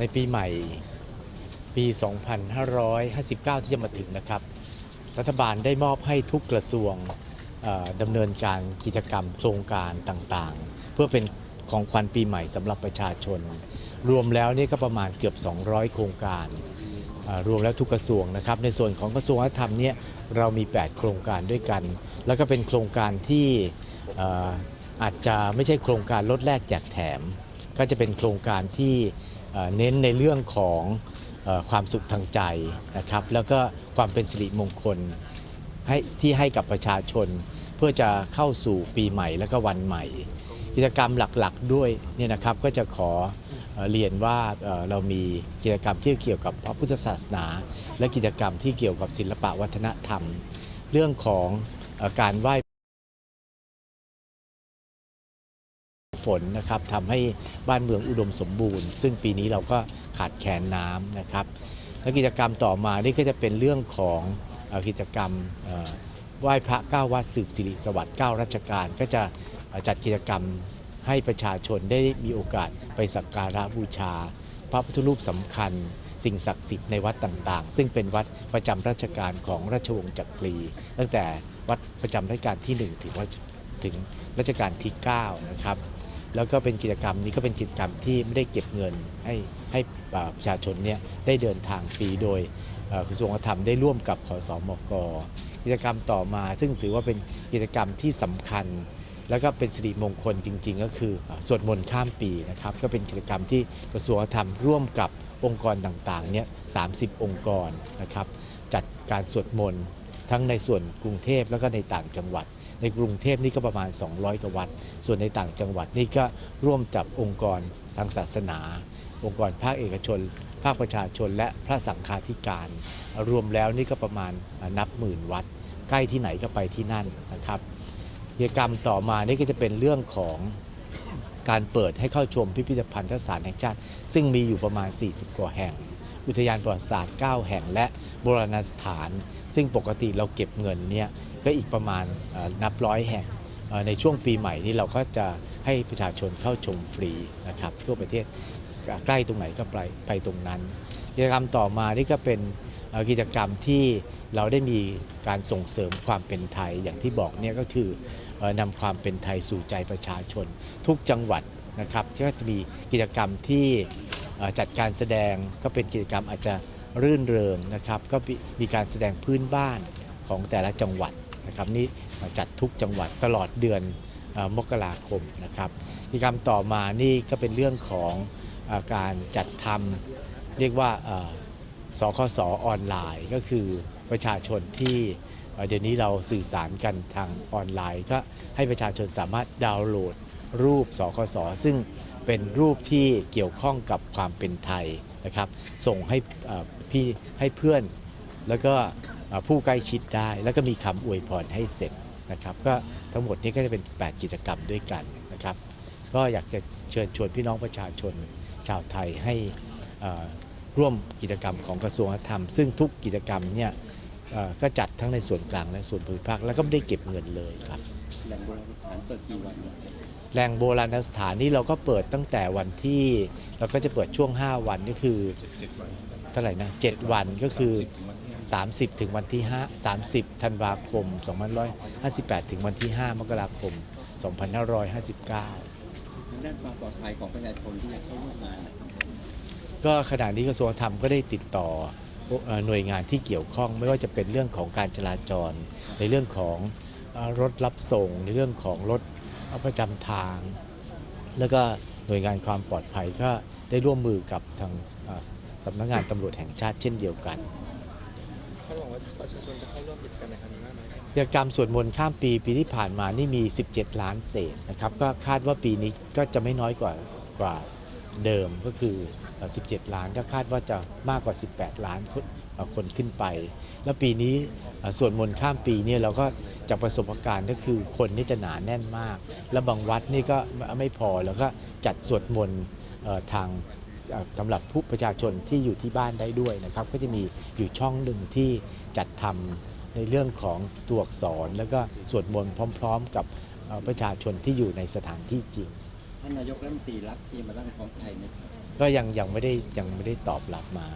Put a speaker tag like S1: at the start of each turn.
S1: ในปีใหม่ปี 2559 ที่จะมาถึงนะครับ รัฐบาลได้มอบให้ทุกกระทรวงดำเนินการกิจกรรมโครงการต่างๆ เพื่อเป็นของขวัญปีใหม่สำหรับประชาชน รวมแล้วนี่ก็ประมาณเกือบ 200 โครงการ รวมแล้วทุกกระทรวงนะครับ ในส่วนของกระทรวงวัฒนธรรมเนี่ยเรามี 8 โครงการด้วยกัน แล้วก็เป็นโครงการที่อาจจะไม่ใช่โครงการลดแลกแจกแถม ก็จะเป็นโครงการที่ เน้นในเรื่องของอความสุขทางใจนะครับ แล้วก็ความเป็นสิริมงคลให้ที่ให้กับประชาชน เพื่อจะเข้าสู่ปีใหม่แล้วก็วันใหม่ กิจกรรมหลักๆด้วยเนี่ยนะครับก็จะขอเอ่อเรียนว่าเเรามีกิจกรรมที่เกี่ยวกับพระพุทธศาสนา และกิจกรรมที่เกี่ยวกับศิลปะวัฒนธรรม เรื่องของอการไหว้ ฝนนะครับทำให้บ้านเมืองอุดมสมบูรณ์ ซึ่งปีนี้เราก็ขาดแคลนน้ำนะครับและกิจกรรมต่อมานี่ก็จะเป็นเรื่องของกิจกรรมไหว้พระเก้าวัดสืบสิริสวัสดิ์เก้ารัชกาลก็จะจัดกิจกรรมให้ประชาชนได้มีโอกาสไปสักการะบูชา พระพุทธรูปสำคัญ สิ่งศักดิ์สิทธิ์ในวัดต่างๆ ซึ่งเป็นวัดประจำราชการของราชวงศ์จักรี ตั้งแต่วัดประจำรัชกาลที่ 1 ถึงวัดถึงรัชกาลที่ 9 นะครับ แล้วก็เป็นกิจกรรมนี้ก็เป็นกิจกรรมที่ไม่ได้เก็บเงินให้ให้ประชาชนเนี่ยได้เดินทางฟรีโดยกระทรวงธรรมได้ร่วมกับขอสอมกกิจกรรมต่อมา ซึ่งถือว่าเป็นกิจกรรมที่สำคัญ แล้วก็เป็นสิริมงคลจริง ๆ ก็คือสวดมนต์ข้ามปีนะครับก็เป็นกิจกรรมที่กระทรวงธรรมร่วมกับองค์กรต่างๆเนี่ย30องค์กรนะครับจัดการสวดมนต์ทั้งในส่วนกรุงเทพแล้วก็ในต่างจังหวัด ในกรุงเทพนี่ก็ประมาณ 200กว่าวัด ส่วนในต่างจังหวัดนี่ก็ร่วมจับองค์กรทางศาสนา องค์กรภาคเอกชน ภาคประชาชน และพระสังฆาธิการ รวมแล้วนี่ก็ประมาณนับหมื่นวัด ใกล้ที่ไหนก็ไปที่นั่นนะครับกิจกรรมต่อมานี่ก็จะเป็นเรื่องของการเปิดให้เข้าชมพิพิธภัณฑ์ทศานแห่งชาติ ซึ่งมีอยู่ประมาณ 40 กว่าแห่ง อุทยานประวัติศาสตร์ 9 แห่งและโบราณสถาน ซึ่งปกติเราเก็บเงินเนี่ย ก็อีกประมาณนับร้อยแห่งในช่วงปีใหม่นี้เราก็จะให้ประชาชนเข้าชมฟรีนะครับทั่วประเทศใกล้ตรงไหนก็ไปไปตรงนั้นกิจกรรมต่อมานี่ก็เป็นกิจกรรมที่เราได้มีการส่งเสริมความเป็นไทยอย่างที่บอกเนี่ยก็คือนำความเป็นไทยสู่ใจประชาชน ทุกจังหวัดนะครับก็จะมีกิจกรรมที่จัดการแสดงก็เป็นกิจกรรมอาจจะรื่นเริงนะครับ ก็มีการแสดงพื้นบ้านของแต่ละจังหวัด นะครับนี่จัดทุกจังหวัดตลอดเดือนมกราคมนะครับกิจกรรมต่อมานี่ก็เป็นเรื่องของอการจัดทำเรียกว่าอ่อสคสออนไลน์ ก็คือประชาชนที่เดี๋ยวนี้เราสื่อสารกันทางออนไลน์ ก็ให้ประชาชนสามารถดาวน์โหลดรูปสคสซึ่งเป็นรูปที่เกี่ยวข้องกับความเป็นไทยนะครับ ส่งให้พี่ให้เพื่อนแล้วก็ ผู้ใกล้ชิดได้ แล้วก็มีคำอวยพรให้เสร็จนะครับ ก็ทั้งหมดนี้ก็จะเป็น 8 กิจกรรมด้วยกันนะครับ ก็อยากจะเชิญชวนพี่น้องประชาชนชาวไทยให้เอ่อร่วมกิจกรรมของกระทรวงวัฒนธรรม ซึ่งทุกกิจกรรมเนี่ยเอ่อก็จัดทั้งในส่วนกลางและส่วนภูมิภาคแล้วก็ไม่ได้เก็บเงินเลยครับ
S2: แหล่งโบราณสถานเปิดกี่วันเนี่ย
S1: แหล่งโบราณสถานนี่เราก็เปิดตั้งแต่วันที่เราก็จะเปิดช่วง 5 วันก็คือเท่าไหร่นะ7วันก็คือ 30 ถึงวันที่ 5 30 ธันวาคม 2558 ถึงวันที่ 5 มกราคม 2559
S2: ทางด้านความปลอดภัยของประชาชนที่จะเข้าร่วมงานนะครับ
S1: ก็ขณะนี้กระทรวงธรรมก็ได้ติดต่อเอ่อหน่วยงานที่เกี่ยวข้องไม่ว่าจะเป็นเรื่องของการจราจร ในเรื่องของเอ่อรถรับส่ง ในเรื่องของรถประจำทาง แล้วก็หน่วยงานความปลอดภัยก็ได้ร่วมมือกับทางเอ่อสำนักงานตำรวจแห่งชาติเช่นเดียวกัน
S3: คาดหวังว่าประชาชนจะเข้าร่วมกิจกรรมในครั้งนี้มากน้อยแค่ไหน
S1: กิจกรรมสวดมนต์ข้ามปีปีที่ผ่านมานี่มี 17 ล้านเศษนะครับก็คาดว่าปีนี้ก็จะไม่น้อยกว่ากว่าเดิมก็คือ 17 ล้านก็คาดว่าจะมากกว่า 18 ล้านคนคนขึ้นไป แล้วปีนี้สวดมนต์ข้ามปีเนี่ยเราก็จากประสบการณ์ก็คือคนนี่จะหนาแน่นมาก แล้วบางวัดนี่ก็ไม่พอแล้วก็จัดสวดมนต์ทาง สำหรับผู้ประชาชนที่อยู่ที่บ้านได้ด้วยนะครับ ก็จะมีอยู่ช่องหนึ่งที่จัดทำในเรื่องของตัวอักษร แล้วก็สวดมนต์พร้อม ๆ กับเอ่อประชาชนที่อยู่ในสถานที่จริง
S2: ท่านนายกรัฐมนตรีรับที่มาตั้งของไทยไหมครับ
S1: ก็ยังยังไม่ได้ยังไม่ได้ตอบรับมา